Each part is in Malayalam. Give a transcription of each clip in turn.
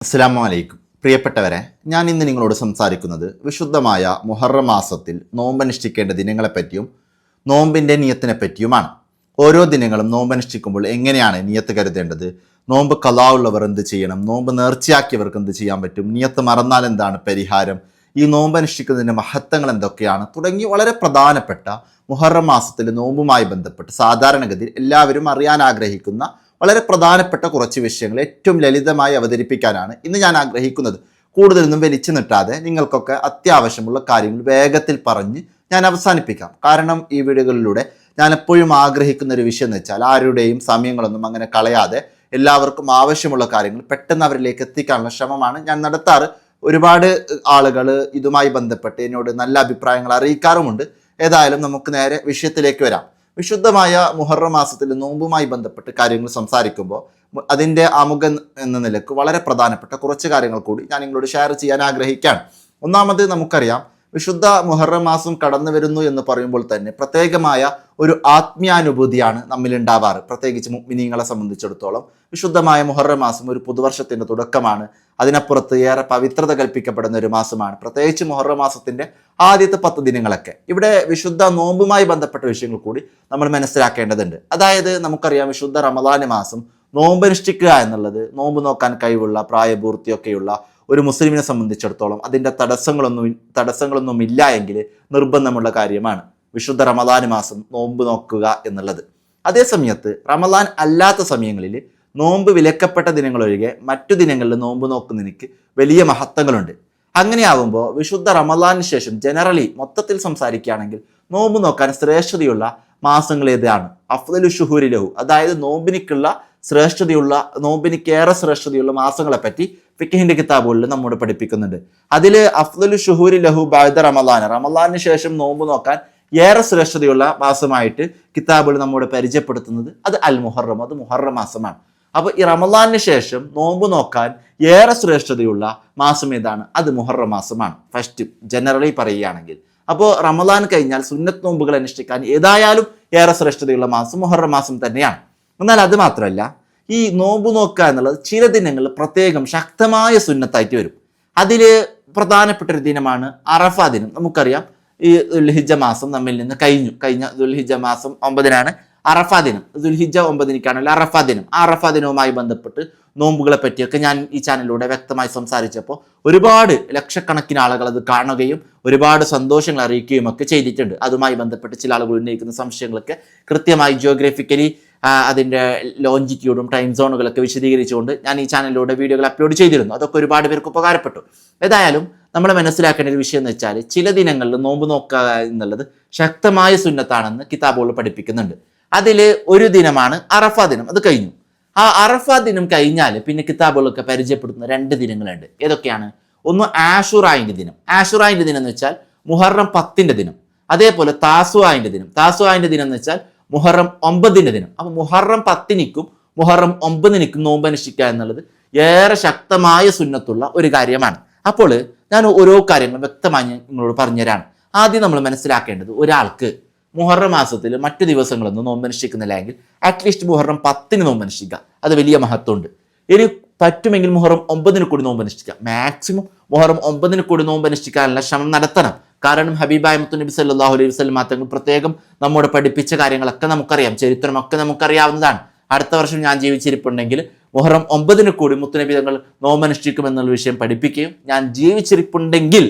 അസ്സാം വലൈക്കും പ്രിയപ്പെട്ടവരെ ഞാൻ ഇന്ന് നിങ്ങളോട് സംസാരിക്കുന്നത് വിശുദ്ധമായ മുഹറം മാസത്തിൽ നോമ്പനുഷ്ഠിക്കേണ്ട ദിനങ്ങളെപ്പറ്റിയും നോമ്പിന്റെ നിയത്തിനെ പറ്റിയുമാണ് ഓരോ ദിനങ്ങളും നോമ്പനുഷ്ഠിക്കുമ്പോൾ എങ്ങനെയാണ് നിയത്ത് കരുതേണ്ടത്? നോമ്പ് കലാവുള്ളവർ എന്ത് ചെയ്യണം? നോമ്പ് നേർച്ചയാക്കിയവർക്ക് എന്ത് ചെയ്യാൻ പറ്റും? നിയത്ത് മറന്നാൽ എന്താണ് പരിഹാരം? ഈ നോമ്പ് അനുഷ്ഠിക്കുന്നതിന്റെ മഹത്വങ്ങൾ എന്തൊക്കെയാണ്? തുടങ്ങി വളരെ പ്രധാനപ്പെട്ട മുഹറം മാസത്തിൽ നോമ്പുമായി ബന്ധപ്പെട്ട് സാധാരണഗതിയിൽ എല്ലാവരും അറിയാൻ ആഗ്രഹിക്കുന്ന വളരെ പ്രധാനപ്പെട്ട കുറച്ച് വിഷയങ്ങൾ ഏറ്റവും ലളിതമായി അവതരിപ്പിക്കാനാണ് ഇന്ന് ഞാൻ ആഗ്രഹിക്കുന്നത്. കൂടുതലൊന്നും വലിച്ചു നിട്ടാതെ നിങ്ങൾക്കൊക്കെ അത്യാവശ്യമുള്ള കാര്യങ്ങൾ വേഗത്തിൽ പറഞ്ഞ് ഞാൻ അവസാനിപ്പിക്കാം. കാരണം ഈ വീഡിയോകളിലൂടെ ഞാൻ എപ്പോഴും ആഗ്രഹിക്കുന്ന ഒരു വിഷയം എന്ന് വെച്ചാൽ ആരുടെയും സമയങ്ങളൊന്നും അങ്ങനെ കളയാതെ എല്ലാവർക്കും ആവശ്യമുള്ള കാര്യങ്ങൾ പെട്ടെന്ന് അവരിലേക്ക് എത്തിക്കാനുള്ള ശ്രമമാണ് ഞാൻ നടത്താറ്. ഒരുപാട് ആളുകൾ ഇതുമായി ബന്ധപ്പെട്ട് എന്നോട് നല്ല അഭിപ്രായങ്ങൾ അറിയിക്കാറുമുണ്ട്. ഏതായാലും നമുക്ക് നേരെ വിഷയത്തിലേക്ക് വരാം. വിശുദ്ധമായ മുഹറം മാസത്തിൽ നോമ്പുമായി ബന്ധപ്പെട്ട് കാര്യങ്ങൾ സംസാരിക്കുമ്പോൾ അതിന്റെ ആമുഖം എന്ന നിലയ്ക്ക് വളരെ പ്രധാനപ്പെട്ട കുറച്ച് കാര്യങ്ങൾ കൂടി ഞാൻ നിങ്ങളോട് ഷെയർ ചെയ്യാൻ ആഗ്രഹിക്കുകയാണ്. ഒന്നാമത് നമുക്കറിയാം വിശുദ്ധ മുഹറം മാസം കടന്നു വരുന്നു എന്ന് പറയുമ്പോൾ തന്നെ പ്രത്യേകമായ ഒരു ആത്മീയാനുഭൂതിയാണ് നമ്മിൽ ഉണ്ടാവാറ്. പ്രത്യേകിച്ച് മിനിങ്ങളെ സംബന്ധിച്ചിടത്തോളം വിശുദ്ധമായ മുഹറം മാസം ഒരു പുതുവർഷത്തിന്റെ തുടക്കമാണ്. അതിനപ്പുറത്ത് ഏറെ പവിത്രത കൽപ്പിക്കപ്പെടുന്ന ഒരു മാസമാണ്. പ്രത്യേകിച്ച് മുഹറം മാസത്തിന്റെ ആദ്യത്തെ പത്ത് ദിനങ്ങളൊക്കെ. ഇവിടെ വിശുദ്ധ നോമ്പുമായി ബന്ധപ്പെട്ട വിഷയങ്ങൾ കൂടി നമ്മൾ മനസ്സിലാക്കേണ്ടതുണ്ട്. അതായത് നമുക്കറിയാം വിശുദ്ധ റമദാന മാസം നോമ്പനുഷ്ഠിക്കുക എന്നുള്ളത് നോമ്പ് നോക്കാൻ കഴിവുള്ള പ്രായപൂർത്തിയൊക്കെയുള്ള ഒരു മുസ്ലിമിനെ സംബന്ധിച്ചിടത്തോളം അതിന്റെ തടസ്സങ്ങളൊന്നും തടസ്സങ്ങളൊന്നും ഇല്ല എങ്കിൽ നിർബന്ധമുള്ള കാര്യമാണ് വിശുദ്ധ റമദാൻ മാസം നോമ്പ് നോക്കുക എന്നുള്ളത്. അതേ സമയത്ത് റമദാൻ അല്ലാത്ത സമയങ്ങളിൽ നോമ്പ് വിലക്കപ്പെട്ട ദിനങ്ങളൊഴികെ മറ്റു ദിനങ്ങളിൽ നോമ്പ് നോക്കുന്നതിന് വലിയ മഹത്വങ്ങളുണ്ട്. അങ്ങനെയാകുമ്പോൾ വിശുദ്ധ റമദാനിന് ശേഷം ജനറലി മൊത്തത്തിൽ സംസാരിക്കുകയാണെങ്കിൽ നോമ്പ് നോക്കാൻ ശ്രേഷ്ഠതയുള്ള മാസങ്ങൾ ഏതാണ്? അഫ്ദലു ഷുഹൂരി ലഹു അതായത് നോമ്പിനിക്കുള്ള ശ്രേഷ്ഠതയുള്ള നോമ്പിനിക്കേറെ ശ്രേഷ്ഠതയുള്ള മാസങ്ങളെ പറ്റി ഫിക്കഹിന്റെ കിതാബുകളിൽ നമ്മോട് പഠിപ്പിക്കുന്നുണ്ട്. അതിൽ അഫ്ദുൽ ഷുഹൂരി ലഹു ബാദ റമദാൻ റമദാനു ശേഷം നോമ്പ് നോക്കാൻ ഏറെ ശ്രേഷ്ഠതയുള്ള മാസമായിട്ട് കിതാബുകൾ നമ്മോട് പരിചയപ്പെടുത്തുന്നത് അത് അൽ മുഹറം അത് മുഹറം മാസമാണ്. അപ്പോൾ ഈ റമദാനു ശേഷം നോമ്പ് നോക്കാൻ ഏറെ ശ്രേഷ്ഠതയുള്ള മാസം ഏതാണ്? അത് മുഹറം മാസമാണ്. ഫസ്റ്റ് ജനറലി പറയുകയാണെങ്കിൽ. അപ്പോൾ റമദാൻ കഴിഞ്ഞാൽ സുന്നത്ത് നോമ്പുകൾ അനുഷ്ഠിക്കാൻ ഏതായാലും ഏറെ ശ്രേഷ്ഠതയുള്ള മാസം മുഹറം മാസം തന്നെയാണ്. എന്നാൽ അത് മാത്രമല്ല ഈ നോമ്പ് നോക്കുക എന്നുള്ളത് ചില ദിനങ്ങളിൽ പ്രത്യേകം ശക്തമായ സുന്നത്തായിട്ട് വരും. അതിൽ പ്രധാനപ്പെട്ട ഒരു ദിനമാണ് അറഫ ദിനം. നമുക്കറിയാം ഈ ദുൽഹിജ മാസം നമ്മിൽ നിന്ന് കഴിഞ്ഞു. കഴിഞ്ഞ ദുൽഹിജ മാസം ഒമ്പതിനാണ് അറഫ ദിനം. ദുൽഹിജ ഒമ്പതിനിക്കാണല്ലോ അറഫ ദിനം. ആ അറഫ ദിനവുമായി ബന്ധപ്പെട്ട് നോമ്പുകളെ പറ്റിയൊക്കെ ഞാൻ ഈ ചാനലിലൂടെ വ്യക്തമായി സംസാരിച്ചപ്പോൾ ഒരുപാട് ലക്ഷക്കണക്കിന് ആളുകൾ അത് കാണുകയും ഒരുപാട് സന്തോഷങ്ങൾ അറിയിക്കുകയും ഒക്കെ ചെയ്തിട്ടുണ്ട്. അതുമായി ബന്ധപ്പെട്ട് ചില ആളുകൾ ഉന്നയിക്കുന്ന സംശയങ്ങളൊക്കെ കൃത്യമായി ജിയോഗ്രഫിക്കലി അതിന്റെ ലോഞ്ചിറ്റ്യൂഡും ടൈം സോണുകളൊക്കെ വിശദീകരിച്ചുകൊണ്ട് ഞാൻ ഈ ചാനലിലൂടെ വീഡിയോകൾ അപ്ലോഡ് ചെയ്തിരുന്നു. അതൊക്കെ ഒരുപാട് പേർക്ക് ഉപകാരപ്പെട്ടു. ഏതായാലും നമ്മൾ മനസ്സിലാക്കേണ്ട ഒരു വിഷയം എന്ന് വെച്ചാൽ ചില ദിനങ്ങളിൽ നോമ്പ് നോക്കുക എന്നുള്ളത് ശക്തമായ സുന്നത്താണെന്ന് കിതാബുകൾ പഠിപ്പിക്കുന്നുണ്ട്. അതിൽ ഒരു ദിനമാണ് അറഫ ദിനം. അത് കഴിഞ്ഞു. ആ അറഫ ദിനം കഴിഞ്ഞാൽ പിന്നെ കിതാബുകളൊക്കെ പരിചയപ്പെടുത്തുന്ന രണ്ട് ദിനങ്ങളുണ്ട്. ഏതൊക്കെയാണ്? ഒന്ന് ആഷുറായിന്റെ ദിനം. ആഷുറായിന്റെ ദിനം എന്ന് വെച്ചാൽ മുഹറം പത്തിന്റെ ദിനം. അതേപോലെ താസുവായിന്റെ ദിനം. താസുവായിന്റെ ദിനം എന്ന് വെച്ചാൽ മുഹറം ഒമ്പതിന്റെ ദിനം. അപ്പോൾ മുഹറം പത്തിനിക്കും മുഹറം ഒമ്പതിനിക്കും നോമ്പ് അനുഷ്ഠിക്കുക എന്നുള്ളത് ഏറെ ശക്തമായ സുന്നത്തുള്ള ഒരു കാര്യമാണ്. അപ്പോൾ ഞാൻ ഓരോ കാര്യങ്ങളും വ്യക്തമായി ഞാൻ നിങ്ങളോട് പറഞ്ഞുതരാണ്. ആദ്യം നമ്മൾ മനസ്സിലാക്കേണ്ടത് ഒരാൾക്ക് മുഹറം മാസത്തിൽ മറ്റു ദിവസങ്ങളൊന്നും നോമ്പ് അനുഷ്ഠിക്കുന്നില്ല എങ്കിൽ അറ്റ്ലീസ്റ്റ് മുഹറം പത്തിന് നോമ്പ് അനുഷ്ഠിക്കുക. അത് വലിയ മഹത്വമുണ്ട്. ഇനി പറ്റുമെങ്കിൽ മുഹറം ഒമ്പതിന് കൂടി നോമ്പ് അനുഷ്ഠിക്കുക മാക്സിമം മുഹറം ഒമ്പതിന് കൂടി നോമ്പ് അനുഷ്ഠിക്കാനുള്ള ശ്രമം നടത്തണം. കാരണം ഹബീബായ മുത്തു നബി സല്ലാഹു അലൈഹി വസ്ലം മാത്രങ്ങൾ പ്രത്യേകം നമ്മോട് പഠിപ്പിച്ച കാര്യങ്ങളൊക്കെ നമുക്കറിയാം. ചരിത്രമൊക്കെ നമുക്കറിയാവുന്നതാണ്. അടുത്ത വർഷം ഞാൻ ജീവിച്ചിരിപ്പുണ്ടെങ്കിൽ മുഹറം ഒമ്പതിന് കൂടി മുത്തുനബി തങ്ങൾ നോമ്പനുഷ്ഠിക്കുമെന്നുള്ള വിഷയം പഠിപ്പിക്കുകയും ഞാൻ ജീവിച്ചിരിപ്പുണ്ടെങ്കിൽ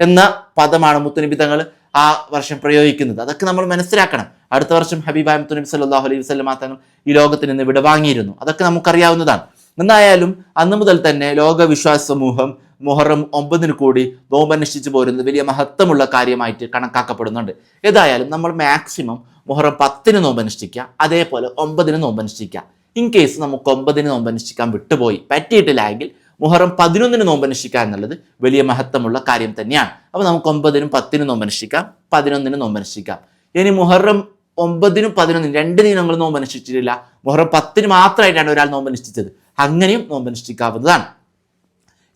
എന്ന പദമാണ് മുത്തുനബി തങ്ങൾ ആ വർഷം പ്രയോഗിക്കുന്നത്. അതൊക്കെ നമ്മൾ മനസ്സിലാക്കണം. അടുത്ത വർഷം ഹബീബായ മുത്തുനബി സല്ലാഹു അലൈഹി വസ്ലം മാത്രങ്ങൾ ഈ ലോകത്തിൽ നിന്ന് വിടവാങ്ങിയിരുന്നു. അതൊക്കെ നമുക്കറിയാവുന്നതാണ്. എന്തായാലും അന്ന് മുതൽ തന്നെ ലോകവിശ്വാസ സമൂഹം മുഹറം ഒമ്പതിന് കൂടി നോമ്പന്വേഷിച്ച് പോരുന്നത് വലിയ മഹത്വമുള്ള കാര്യമായിട്ട് കണക്കാക്കപ്പെടുന്നുണ്ട്. ഏതായാലും നമ്മൾ മാക്സിമം മുഹറം പത്തിന് നോമ്പനുഷ്ഠിക്കുക അതേപോലെ ഒമ്പതിന് നോമ്പനുഷ്ഠിക്കുക. ഇൻ കേസ് നമുക്ക് ഒമ്പതിന് നോമ്പനുഷ്ഠിക്കാൻ വിട്ടുപോയി പറ്റിയിട്ടില്ലായെങ്കിൽ മുഹറം പതിനൊന്നിന് നോമ്പനുഷ്ഠിക്കുക എന്നുള്ളത് വലിയ മഹത്വമുള്ള കാര്യം തന്നെയാണ്. അപ്പോൾ നമുക്ക് ഒമ്പതിനും പത്തിനും നോമ്പനുഷ്ഠിക്കാം പതിനൊന്നിനും നോമ്പനുഷ്ഠിക്കാം. ഇനി മുഹറം ഒമ്പതിനും പതിനൊന്നിനും രണ്ട് ദിനങ്ങൾ നോമ്പനുഷ്ഠിച്ചിട്ടില്ല. മുഹറം പത്തിന് മാത്രമായിട്ടാണ് ഒരാൾ നോമ്പനുഷ്ഠിച്ചത്. അങ്ങനെയും നോമ്പനുഷ്ഠിക്കാവുന്നതാണ്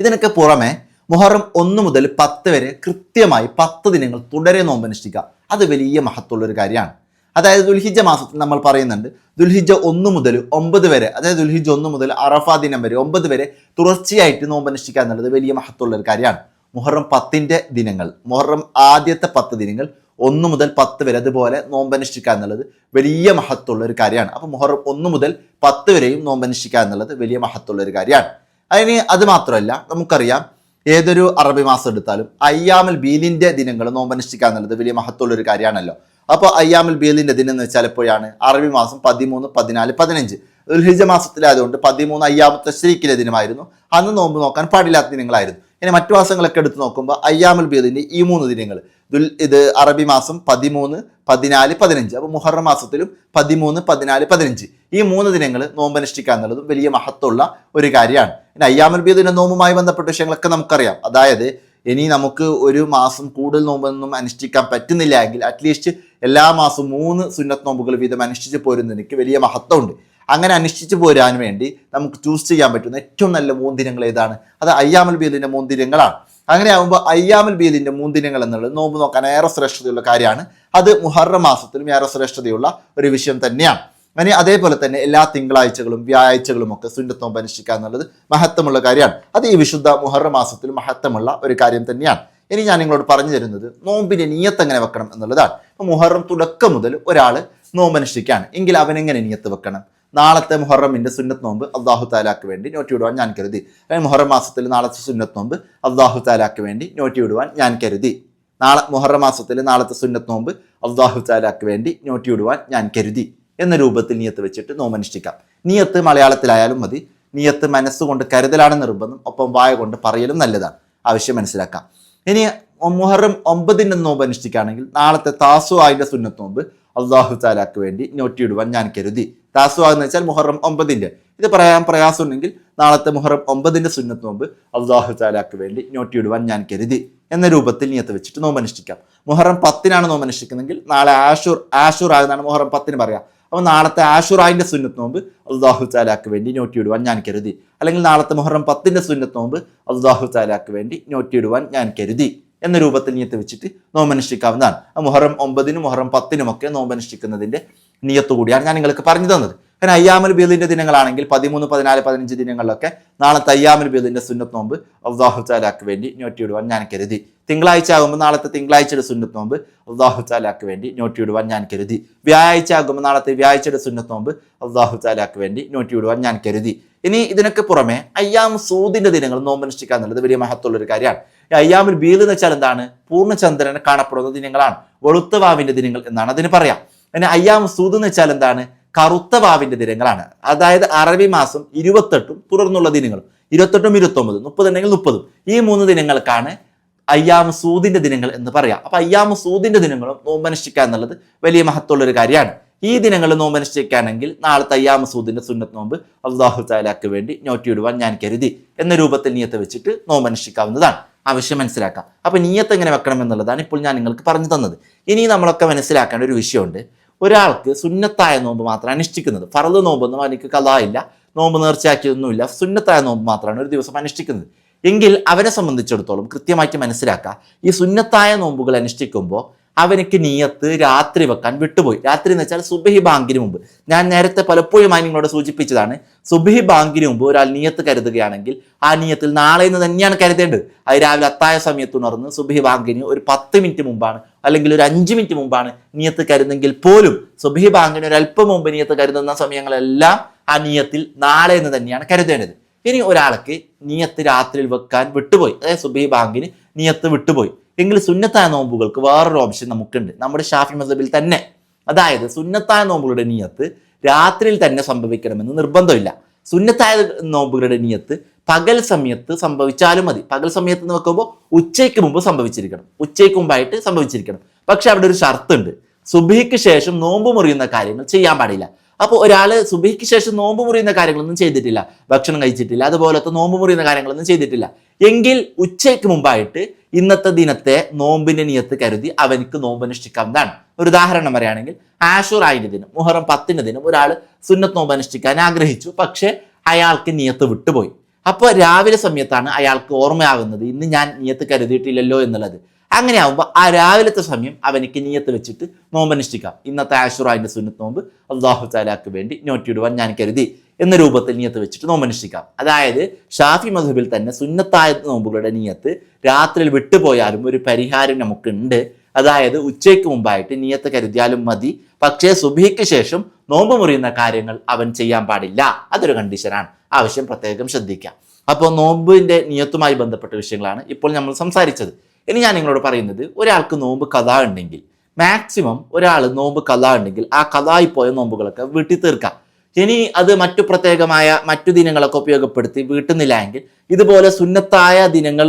ഇതിനൊക്കെ പുറമെ മുഹറം ഒന്ന് മുതൽ പത്ത് വരെ കൃത്യമായി പത്ത് ദിനങ്ങൾ തുടരെ നോമ്പനുഷ്ഠിക്കുക അത് വലിയ മഹത്വമുള്ള ഒരു കാര്യമാണ്. അതായത് ദുൽഹിജ മാസത്തിൽ നമ്മൾ പറയുന്നുണ്ട് ദുൽഹിജ ഒന്ന് മുതൽ ഒമ്പത് വരെ അതായത് ദുൽഹിജ ഒന്ന് മുതൽ അറഫ ദിനം വരെ ഒമ്പത് വരെ തുടർച്ചയായിട്ട് നോമ്പ് അനുഷ്ഠിക്കുക എന്നുള്ളത് വലിയ മഹത്വമുള്ള ഒരു കാര്യമാണ്. മുഹറം പത്തിന്റെ ദിനങ്ങൾ മുഹറം ആദ്യത്തെ പത്ത് ദിനങ്ങൾ ഒന്ന് മുതൽ പത്ത് വരെ അതുപോലെ നോമ്പനുഷ്ഠിക്കുക എന്നുള്ളത് വലിയ മഹത്വമുള്ള ഒരു കാര്യമാണ്. അപ്പോൾ മുഹറം ഒന്ന് മുതൽ പത്ത് വരെയും നോമ്പനുഷ്ഠിക്കുക എന്നുള്ളത് വലിയ മഹത്വമുള്ള ഒരു കാര്യമാണ്. അതിന് അത് മാത്രമല്ല നമുക്കറിയാം ഏതൊരു അറബി മാസം എടുത്താലും അയ്യാമൽ ബീലിന്റെ ദിനങ്ങൾ നോമ്പനുഷ്ഠിക്കുക എന്നുള്ളത് വലിയ മഹത്വമുള്ള ഒരു കാര്യമാണല്ലോ. അപ്പോൾ അയ്യാമുൽ ബിയലിന്റെ ദിനം എന്ന് വെച്ചാൽ എപ്പോഴാണ്? അറബി മാസം പതിമൂന്ന് പതിനാല് പതിനഞ്ച്. ദുൽഹിജ മാസത്തിലായതുകൊണ്ട് പതിമൂന്ന് അയ്യാമത്തെ ശരീക്കിലെ ദിനമായിരുന്നു. അന്ന് നോമ്പ് നോക്കാൻ പാടില്ലാത്ത ദിനങ്ങളായിരുന്നു. ഇനി മറ്റു മാസങ്ങളൊക്കെ എടുത്ത് നോക്കുമ്പോൾ അയ്യാമുൽ ബിയലിന്റെ ഈ മൂന്ന് ദിനങ്ങൾ ദുൽ ഇത് അറബി മാസം പതിമൂന്ന് പതിനാല് പതിനഞ്ച്. അപ്പോൾ മുഹറം മാസത്തിലും പതിമൂന്ന് പതിനാല് പതിനഞ്ച്. ഈ മൂന്ന് ദിനങ്ങൾ നോമ്പനുഷ്ഠിക്കുക എന്നുള്ളതും വലിയ മഹത്വമുള്ള ഒരു കാര്യമാണ്. ഇനി അയ്യാമുൽ ബീദിന്റെ നോമ്പുമായി ബന്ധപ്പെട്ട വിഷയങ്ങളൊക്കെ നമുക്കറിയാം. അതായത് ഇനി നമുക്ക് ഒരു മാസം കൂടുതൽ നോമ്പൊന്നും അനുഷ്ഠിക്കാൻ പറ്റുന്നില്ല എങ്കിൽ അറ്റ്ലീസ്റ്റ് എല്ലാ മാസവും മൂന്ന് സുന്നത്ത് നോമ്പുകൾ വീതം അനുഷ്ഠിച്ച് എനിക്ക് വലിയ മഹത്വമുണ്ട്. അങ്ങനെ അനുഷ്ഠിച്ച് പോരാൻ വേണ്ടി നമുക്ക് ചൂസ് ചെയ്യാൻ പറ്റുന്ന ഏറ്റവും നല്ല മൂന്നിനങ്ങൾ ഏതാണ്? അത് അയ്യാമൽ മൂന്ന് മൂന്നിനങ്ങളാണ് അങ്ങനെ ആകുമ്പോൾ അയ്യാമൽ മൂന്ന് മൂന്നിനങ്ങൾ എന്നുള്ളത് നോമ്പ് നോക്കാൻ ഏറെ ശ്രേഷ്ഠതയുള്ള കാര്യമാണ്. അത് മുഹറ മാസത്തിലും ഏറെ ശ്രേഷ്ഠതയുള്ള ഒരു വിഷയം തന്നെയാണ്. അങ്ങനെ അതേപോലെ തന്നെ എല്ലാ തിങ്കളാഴ്ചകളും വ്യാഴാഴ്ചകളും ഒക്കെ സുന്നത്ത് നോമ്പ് അനുഷ്ഠിക്കുക എന്നുള്ളത് മഹത്വമുള്ള കാര്യമാണ്. അത് ഈ വിശുദ്ധ മുഹറ മാസത്തിൽ മഹത്വമുള്ള ഒരു കാര്യം തന്നെയാണ്. ഇനി ഞാൻ നിങ്ങളോട് പറഞ്ഞു തരുന്നത് നോമ്പിന്റെ നീയത്ത് എങ്ങനെ വെക്കണം എന്നുള്ളതാണ്. ഇപ്പൊ മുഹറം തുടക്കം മുതൽ ഒരാൾ നോമ്പ് അനുഷ്ഠിക്കുകയാണ് എങ്കിൽ അവൻ എങ്ങനെ നീയത്ത് വെക്കണം? നാളത്തെ മുഹറമിന്റെ സുന്നത്ത് നോമ്പ് അള്ളാഹു താലാക്ക് വേണ്ടി നോട്ടി വിടുവാൻ ഞാൻ കരുതി. അല്ലെങ്കിൽ മുഹറം മാസത്തിൽ നാളത്തെ സുന്നത്ത് നോമ്പ് അള്ളാഹു താലാക്ക് വേണ്ടി നോട്ടി വിടുവാൻ ഞാൻ കരുതി. നാളെ മുഹറം മാസത്തിൽ നാളത്തെ സുന്നത്ത് നോമ്പ് അള്ളാഹു താലാക്ക് വേണ്ടി നോട്ടി വിടുവാൻ ഞാൻ കരുതി. എന്ന രൂപത്തിൽ നീയത്ത് വെച്ചിട്ട് നോമനുഷ്ഠിക്കാം നീയത്ത് മലയാളത്തിലായാലും മതി. നീയത്ത് മനസ്സുകൊണ്ട് കരുതലാണ് നിർബന്ധം. ഒപ്പം വായ കൊണ്ട് പറയലും നല്ലതാണ്. ആവശ്യം മനസ്സിലാക്കാം. ഇനി മുഹറം ഒമ്പതിന്റെ നോമ്പ് അനുഷ്ഠിക്കുകയാണെങ്കിൽ നാളത്തെ താസു ആയിന്റെ സുന്നത്ത് നോമ്പ് അള്ളാഹു താലാക്ക് വേണ്ടി നോട്ടിയിടുവാൻ ഞാൻ കരുതി. താസു എന്ന് വെച്ചാൽ മുഹറം ഒമ്പതിന്റെ. ഇത് പറയാൻ പ്രയാസമുണ്ടെങ്കിൽ നാളത്തെ മുഹറം ഒമ്പതിന്റെ സുന്നത്ത് നോമ്പ് അള്ളാഹു താലാക്ക് വേണ്ടി നോട്ടിയിടുവാൻ ഞാൻ കരുതി. എന്ന രൂപത്തിൽ നിയത്ത് വെച്ചിട്ട് നോമ്പ് അനുഷ്ഠിക്കാം. മുഹറം പത്തിനാണ് നോമ്പ് അനുഷ്ഠിക്കുന്നതെങ്കിൽ നാളെ ആഷൂർ ആഷൂർ ആകുന്നതാണ് മുഹറം പത്തിന് പറയാം. അപ്പോൾ നാളത്തെ ആഷുറായിന്റെ സുന്നത്ത് നോമ്പ് അള്ളാഹു താലാക്ക് വേണ്ടി നോട്ടിയിടുവാൻ ഞാൻ കരുതി. അല്ലെങ്കിൽ നാളത്തെ മുഹറം പത്തിന്റെ സുന്നത്ത് നോമ്പ് അള്ളാഹു താലാക്ക് വേണ്ടി നോട്ടിയിടുവാൻ ഞാൻ കരുതി എന്ന രൂപത്തിൽ നീത്ത് വെച്ചിട്ട് നോമ്പനുഷ്ഠിക്കാവുന്നതാണ്. മുഹറം ഒമ്പതിനും മുഹറം പത്തിനുമൊക്കെ നോമ്പനുഷ്ഠിക്കുന്നതിന്റെ നിയത്ത് കൂടിയാണ് ഞാൻ നിങ്ങൾക്ക് പറഞ്ഞു തന്നത്. കാരണം അയ്യാമൽ ബീദിന്റെ ദിനങ്ങളാണെങ്കിൽ പതിമൂന്ന് പതിനാല് പതിനഞ്ച് ദിനങ്ങളിലൊക്കെ നാളത്തെ അയ്യാമൽ ബീദിന്റെ സുന്നത്ത് നോമ്പ് അള്ളാഹു താലാക്ക് വേണ്ടി നോട്ടിയിടുവാൻ ഞാൻ കരുതി. തിങ്കളാഴ്ച ആകുമ്പോൾ നാളത്തെ തിങ്കളാഴ്ചയുടെ സുന്നത്ത് നോമ്പ് അള്ളാഹു താലാക്ക് വേണ്ടി നോട്ടിയിടുവാൻ ഞാൻ കരുതി. വ്യാഴാഴ്ച ആകുമ്പോൾ നാളത്തെ വ്യാഴ്ചയുടെ സുന്നത്ത് നോമ്പ് അള്ളാഹു താലാക്ക് വേണ്ടി നോട്ടിയിടുവാൻ ഞാൻ കരുതി. ഇനി ഇതിനൊക്കെ പുറമെ അയ്യാം സൂദിന്റെ ദിനങ്ങൾ നോമ്പനുഷ്ഠിക്കുക എന്നുള്ളത് വലിയ മഹത്വമുള്ള ഒരു കാര്യമാണ് അയ്യാമിൽ ബീൽ എന്ന് വെച്ചാൽ എന്താണ്? പൂർണചന്ദ്രനെ കാണപ്പെടുന്ന ദിനങ്ങളാണ്. വെളുത്തവാവിന്റെ ദിനങ്ങൾ എന്നാണ് അതിന് പറയാം. പിന്നെ അയ്യാം സൂദ് എന്ന് വെച്ചാൽ എന്താണ്? കറുത്ത വാവിന്റെ ദിനങ്ങളാണ്. അതായത് അറബി മാസം ഇരുപത്തെട്ടും തുടർന്നുള്ള ദിനങ്ങളും. ഇരുപത്തെട്ടും ഇരുപത്തൊമ്പതും മുപ്പതുണ്ടെങ്കിൽ മുപ്പതും. ഈ മൂന്ന് ദിനങ്ങൾക്കാണ് അയ്യാമ സൂദിന്റെ ദിനങ്ങൾ എന്ന് പറയാം. അപ്പൊ അയ്യാമ സൂദിന്റെ ദിനങ്ങളും നോമ്പനുഷ്ഠിക്കുക എന്നുള്ളത് വലിയ മഹത്വമുള്ള ഒരു കാര്യമാണ്. ഈ ദിനങ്ങൾ നോമ്പനുഷ്ഠിക്കുകയാണെങ്കിൽ നാളത്തെ അയ്യാമ സൂദിന്റെ സുന്നത്ത് നോമ്പ് അള്ളാഹു താലാക്ക് വേണ്ടി നോട്ടിയിടുവാൻ ഞാൻ കരുതി എന്ന രൂപത്തിൽ നിയത്ത് വെച്ചിട്ട് നോമ്പനുഷ്ഠിക്കാവുന്നതാണ്. ആവശ്യം മനസ്സിലാക്കാം. അപ്പൊ നീയത്ത് എങ്ങനെ വെക്കണം എന്നുള്ളതാണ് ഇപ്പോൾ ഞാൻ നിങ്ങൾക്ക് പറഞ്ഞു തന്നത്. ഇനി നമ്മളൊക്കെ മനസ്സിലാക്കേണ്ട ഒരു വിഷയമുണ്ട്. ഒരാൾക്ക് സുന്നത്തായ നോമ്പ് മാത്രമാണ് അനുഷ്ഠിക്കുന്നത്. ഫറദ് നോമ്പൊന്നും അവനിക്ക് കഥയില്ല. നോമ്പ് നേർച്ചയാക്കിയതൊന്നുമില്ല സുന്നത്തായ നോമ്പ് മാത്രമാണ് ഒരു ദിവസം അനുഷ്ഠിക്കുന്നത്. എങ്കിൽ അവനെ സംബന്ധിച്ചിടത്തോളം കൃത്യമായിട്ട് മനസ്സിലാക്കുക. ഈ സുന്നത്തായ നോമ്പുകൾ അനുഷ്ഠിക്കുമ്പോൾ അവനക്ക് നീയത്ത് രാത്രി വെക്കാൻ വിട്ടുപോയി. രാത്രി എന്ന് വെച്ചാൽ സുബഹി ബാങ്കിന് മുമ്പ്. ഞാൻ നേരത്തെ പലപ്പോഴും നിങ്ങളോട് സൂചിപ്പിച്ചതാണ് സുബഹി ബാങ്കിന് മുമ്പ് ഒരാൾ നീയത്ത് കരുതുകയാണെങ്കിൽ ആ നീയത്തിൽ നാളെ നിന്ന് തന്നെയാണ് കരുതേണ്ടത്. അത് രാവിലെ അത്തായ സമയത്ത് ഉണർന്ന് സുബഹി ബാങ്കിന് ഒരു പത്ത് മിനിറ്റ് മുമ്പാണ് അല്ലെങ്കിൽ ഒരു അഞ്ച് മിനിറ്റ് മുമ്പാണ് നീയത്ത് കരുതെങ്കിൽ പോലും സുബഹി ബാങ്കിന് ഒരു അല്പം മുമ്പ് നീയത്ത് കരുതുന്ന സമയങ്ങളെല്ലാം ആ നീയത്തിൽ നാളെ എന്ന് തന്നെയാണ് കരുതേണ്ടത്. ഇനി ഒരാൾക്ക് നീയത്ത് രാത്രിയിൽ വെക്കാൻ വിട്ടുപോയി. അതായത് സുബഹി ബാങ്കിന് നീയത്ത് വിട്ടുപോയി. എങ്കിൽ സുന്നത്തായ നോമ്പുകൾക്ക് വേറൊരു ഓപ്ഷൻ നമുക്കുണ്ട്. നമ്മുടെ ഷാഫി മസബിൽ തന്നെ. അതായത് സുന്നത്തായ നോമ്പുകളുടെ നിയത്ത് രാത്രിയിൽ തന്നെ സംഭവിക്കണമെന്ന് നിർബന്ധമില്ല. സുന്നത്തായ നോമ്പുകളുടെ നിയത്ത് പകൽ സമയത്ത് സംഭവിച്ചാലും മതി. പകൽ സമയത്ത് എന്ന് വെക്കുമ്പോൾ ഉച്ചയ്ക്ക് മുമ്പ് സംഭവിച്ചിരിക്കണം. ഉച്ചയ്ക്ക് മുമ്പായിട്ട് സംഭവിച്ചിരിക്കണം. പക്ഷെ അവിടെ ഒരു ഷർത്തുണ്ട്. സുബഹിക്ക് ശേഷം നോമ്പ് മുറിയുന്ന കാര്യങ്ങൾ ചെയ്യാൻ പാടില്ല. അപ്പോൾ ഒരാൾ സുബിക്ക് ശേഷം നോമ്പ് മുറിയുന്ന കാര്യങ്ങളൊന്നും ചെയ്തിട്ടില്ല. ഭക്ഷണം കഴിച്ചിട്ടില്ല. അതുപോലത്തെ നോമ്പ് മുറിയുന്ന കാര്യങ്ങളൊന്നും ചെയ്തിട്ടില്ല. എങ്കിൽ ഉച്ചയ്ക്ക് മുമ്പായിട്ട് ഇന്നത്തെ ദിനത്തെ നോമ്പിന്റെ നിയത്ത് കരുതി അവനിക്ക് നോമ്പ് അനുഷ്ഠിക്കാവുന്നതാണ്. ഒരു ഉദാഹരണം പറയുകയാണെങ്കിൽ ആഷൂർ ആയിന്റെ ദിനം മുഹറം പത്തിന്റെ ദിനം ഒരാൾ സുന്നത്ത് നോമ്പ് അനുഷ്ഠിക്കാൻ ആഗ്രഹിച്ചു. പക്ഷേ അയാൾക്ക് നിയത്ത് വിട്ടുപോയി. അപ്പോൾ രാവിലെ സമയത്താണ് അയാൾക്ക് ഓർമ്മയാകുന്നത് ഇന്ന് ഞാൻ നിയത്ത് കരുതിയിട്ടില്ലല്ലോ എന്നുള്ളത്. അങ്ങനെ ആകുമ്പോൾ ആ രാവിലത്തെ സമയം അവനിക്ക് നീയത്ത് വെച്ചിട്ട് നോമ്പ് അനുഷ്ഠിക്കാം. ഇന്നത്തെ ആഷുറായിന്റെ സുന്നത്ത് നോമ്പ് അള്ളാഹു താലാക്ക് വേണ്ടി നോറ്റിയിടുവാൻ ഞാൻ കരുതി എന്ന രൂപത്തിൽ നീയത്ത് വെച്ചിട്ട് നോമ്പ് അനുഷ്ഠിക്കാം. അതായത് ഷാഫി മധുബിൽ തന്നെ സുന്നത്തായ നോമ്പുകളുടെ നീയത്ത് രാത്രിയിൽ വിട്ടുപോയാലും ഒരു പരിഹാരം നമുക്കുണ്ട്. അതായത് ഉച്ചയ്ക്ക് മുമ്പായിട്ട് നീയത്ത് കരുതിയാലും മതി. പക്ഷേ സുബിക്ക് ശേഷം നോമ്പ് മുറിയുന്ന കാര്യങ്ങൾ അവൻ ചെയ്യാൻ പാടില്ല. അതൊരു കണ്ടീഷനാണ് ആവശ്യം പ്രത്യേകം ശ്രദ്ധിക്കാം. അപ്പോൾ നോമ്പിന്റെ നിയത്തുമായി ബന്ധപ്പെട്ട വിഷയങ്ങളാണ് ഇപ്പോൾ നമ്മൾ സംസാരിച്ചത്. ഇനി ഞാൻ നിങ്ങളോട് പറയുന്നത് ഒരാൾക്ക് നോമ്പ് കഥ ഉണ്ടെങ്കിൽ മാക്സിമം ഒരാൾ നോമ്പ് കഥ ഉണ്ടെങ്കിൽ ആ കഥായി പോയ നോമ്പുകളൊക്കെ വീട്ടിൽ തീർക്കാം. ഇനി അത് മറ്റു പ്രത്യേകമായ മറ്റു ദിനങ്ങളൊക്കെ ഉപയോഗപ്പെടുത്തി വീട്ടുന്നില്ല എങ്കിൽ ഇതുപോലെ സുന്നത്തായ ദിനങ്ങൾ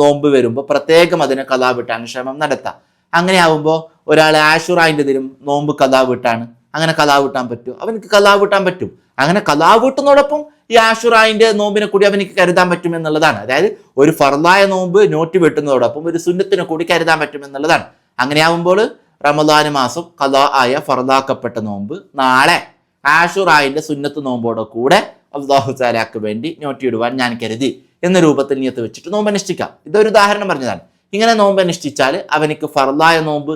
നോമ്പ് വരുമ്പോൾ പ്രത്യേകം അതിനെ കഥ വിട്ടാൻ ശ്രമം നടത്താം. അങ്ങനെ ആവുമ്പോൾ ഒരാൾ ആഷുറായിന്റെ ദിനം നോമ്പ് കഥ വിട്ടാണ്. അങ്ങനെ കലാവിട്ടാൻ പറ്റും. അവനക്ക് കലാവിട്ടാൻ പറ്റും. അങ്ങനെ കലാവിട്ടുന്നതോടൊപ്പം ഈ ആഷുറായിന്റെ നോമ്പിനെ കൂടി അവനിക്ക് കരുതാൻ പറ്റും എന്നുള്ളതാണ്. അതായത് ഒരു ഫർദായ നോമ്പ് നോറ്റ് വെട്ടുന്നതോടൊപ്പം ഒരു സുന്നത്തിനെ കൂടി കരുതാൻ പറ്റും എന്നുള്ളതാണ്. അങ്ങനെയാവുമ്പോൾ റമദാന് മാസം കലാ ആയ ഫർദാക്കപ്പെട്ട നോമ്പ് നാളെ ആഷുറായിന്റെ സുന്നത്ത് നോമ്പോടെ കൂടെ അള്ളാഹു താലാക്ക് വേണ്ടി നോറ്റിയിടുവാൻ ഞാൻ കരുതി. എന്ന രൂപത്തിൽ നിയത്ത് വെച്ചിട്ട് നോമ്പ് അനുഷ്ഠിക്കാം ഇതൊരു ഉദാഹരണം പറഞ്ഞതാണ്. ഇങ്ങനെ നോമ്പ് അനുഷ്ഠിച്ചാൽ അവനിക്ക് ഫർദായ നോമ്പ്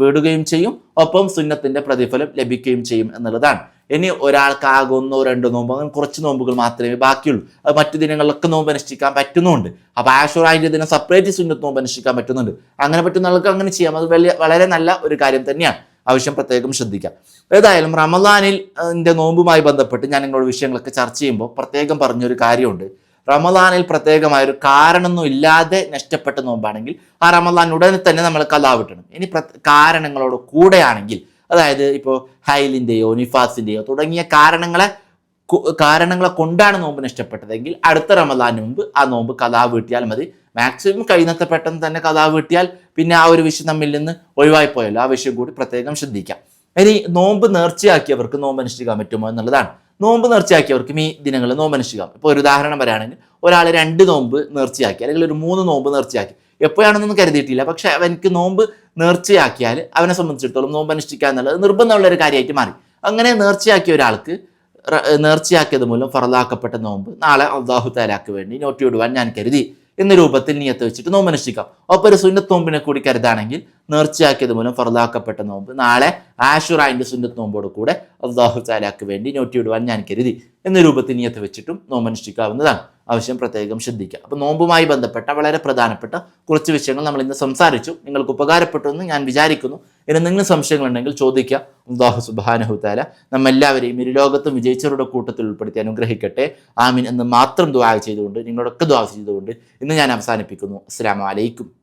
വീടുകയും ചെയ്യും. ഒപ്പം സുന്നത്തിന്റെ പ്രതിഫലം ലഭിക്കുകയും ചെയ്യും എന്നുള്ളതാണ്. ഇനി ഒരാൾക്ക് ആകെ ഒന്നോ രണ്ടോ നോമ്പ് അങ്ങനെ കുറച്ച് നോമ്പുകൾ മാത്രമേ ബാക്കിയുള്ളൂ. അത് മറ്റു ദിനങ്ങളിലൊക്കെ നോമ്പ് അനുഷ്ഠിക്കാൻ പറ്റുന്നുണ്ട്. അപ്പോൾ ആഷുറായിന്റെ ദിനം സെപ്പറേറ്റ് സുന്നത്ത് നോമ്പ് അനുഷ്ഠിക്കാൻ പറ്റുന്നുണ്ട്. അങ്ങനെ പറ്റുന്ന ആൾക്ക് അങ്ങനെ ചെയ്യാം. അത് വലിയ വളരെ നല്ല ഒരു കാര്യം തന്നെയാണ്. ആവശ്യം പ്രത്യേകം ശ്രദ്ധിക്കാം. ഏതായാലും റമദാനിൽ നോമ്പുമായി ബന്ധപ്പെട്ട് ഞാൻ നിങ്ങളുടെ വിഷയങ്ങളൊക്കെ ചർച്ച ചെയ്യുമ്പോൾ പ്രത്യേകം പറഞ്ഞൊരു കാര്യമുണ്ട്. റമദാനിൽ പ്രത്യേകമായ ഒരു കാരണമൊന്നും ഇല്ലാതെ നഷ്ടപ്പെട്ട നോമ്പാണെങ്കിൽ ആ റമദാൻ ഉടനെ തന്നെ നമ്മൾ കലാ വിട്ടണം ഇനി പ്ര- കാരണങ്ങളോട് കൂടെയാണെങ്കിൽ അതായത് ഇപ്പോൾ ഹൈലിന്റെയോ നിഫാസിന്റെയോ തുടങ്ങിയ കാരണങ്ങളെ കാരണങ്ങളെ കൊണ്ടാണ് നോമ്പ് നഷ്ടപ്പെട്ടതെങ്കിൽ അടുത്ത റമദാന് മുമ്പ് ആ നോമ്പ് കഥാ വീട്ടിയാൽ മതി. മാക്സിമം കഴിയുന്നത്ര പെട്ടെന്ന് തന്നെ കഥാ വീട്ടിയാൽ പിന്നെ ആ ഒരു വിഷയം നമ്മിൽ നിന്ന് ഒഴിവായി പോയല്ലോ. ആ വിഷയം കൂടി പ്രത്യേകം ശ്രദ്ധിക്കാം. ഇനി നോമ്പ് നേർച്ചയാക്കിയവർക്ക് നോമ്പ് അനുഷ്ഠിക്കാൻ പറ്റുമോ എന്നുള്ളതാണ്. നോമ്പ് നേർച്ചയാക്കിയവർക്കും ഈ ദിനങ്ങളിൽ നോമ്പ് അനുഷ്ഠിക്കാം. ഇപ്പോൾ ഒരു ഉദാഹരണം പറയുകയാണെങ്കിൽ ഒരാൾ രണ്ട് നോമ്പ് നേർച്ചയാക്കി അല്ലെങ്കിൽ ഒരു മൂന്ന് നോമ്പ് നേർച്ചയാക്കി എപ്പോഴാണെന്നൊന്നും കരുതിയിട്ടില്ല. പക്ഷെ അവനക്ക് നോമ്പ് നേർച്ചയാക്കിയാൽ അവനെ സംബന്ധിച്ചിടത്തോളം നോമ്പ് അനുഷ്ഠിക്കുക എന്നുള്ളത് നിർബന്ധമുള്ള ഒരു കാര്യമായിട്ട് മാറി. അങ്ങനെ നേർച്ചയാക്കിയ ഒരാൾക്ക് നേർച്ചയാക്കിയത് മൂലം ഫറലാക്കപ്പെട്ട നോമ്പ് നാളെ അള്ളാഹു താലാക്ക് വേണ്ടി നോട്ടി വിടുവാൻ ഞാൻ കരുതി. എന്ന രൂപത്തിൽ നീയത്ത് വെച്ചിട്ട് നോമ്പ് അനുഷ്ഠിക്കാം. ഒപ്പം ഒരു സുന്നത്ത് നോമ്പിനെ കൂടി കരുതാണെങ്കിൽ നേർച്ചയാക്കിയത് മൂലം ഫറലാക്കപ്പെട്ട നോമ്പ്. നാളെ ആഷുറായിന്റെ സുന്നത്ത് നോമ്പോട് കൂടെ അള്ളാഹു താലാക്ക് വേണ്ടി നോട്ടി വിടുവാൻ ഞാൻ കരുതി. എന്ന രൂപത്തിൽ നിയത്ത് വെച്ചിട്ടും നോമ്പ് അനുഷ്ഠിക്കാവുന്നതാണ്. ആവശ്യം പ്രത്യേകം ശ്രദ്ധിക്കുക. അപ്പോൾ നോമ്പുമായി ബന്ധപ്പെട്ട വളരെ പ്രധാനപ്പെട്ട കുറച്ച് വിഷയങ്ങൾ നമ്മൾ ഇന്ന് സംസാരിച്ചു. നിങ്ങൾക്ക് ഉപകാരപ്പെട്ടു എന്ന് ഞാൻ വിചാരിക്കുന്നു. ഇനി എന്തെങ്കിലും സംശയങ്ങളുണ്ടെങ്കിൽ ചോദിക്കുക. അള്ളാഹു സുബാനഹു താല നമ്മെല്ലാവരെയും ഇരുലോകത്തും വിജയിച്ചവരുടെ കൂട്ടത്തിൽ ഉൾപ്പെടുത്തി അനുഗ്രഹിക്കട്ടെ. ആമിൻ എന്ന് മാത്രം ദുആ ചെയ്തുകൊണ്ട് നിങ്ങളൊക്കെ ദുആ ചെയ്തുകൊണ്ട് ഇന്ന് ഞാൻ അവസാനിപ്പിക്കുന്നു. അസ്സാം വലൈക്കും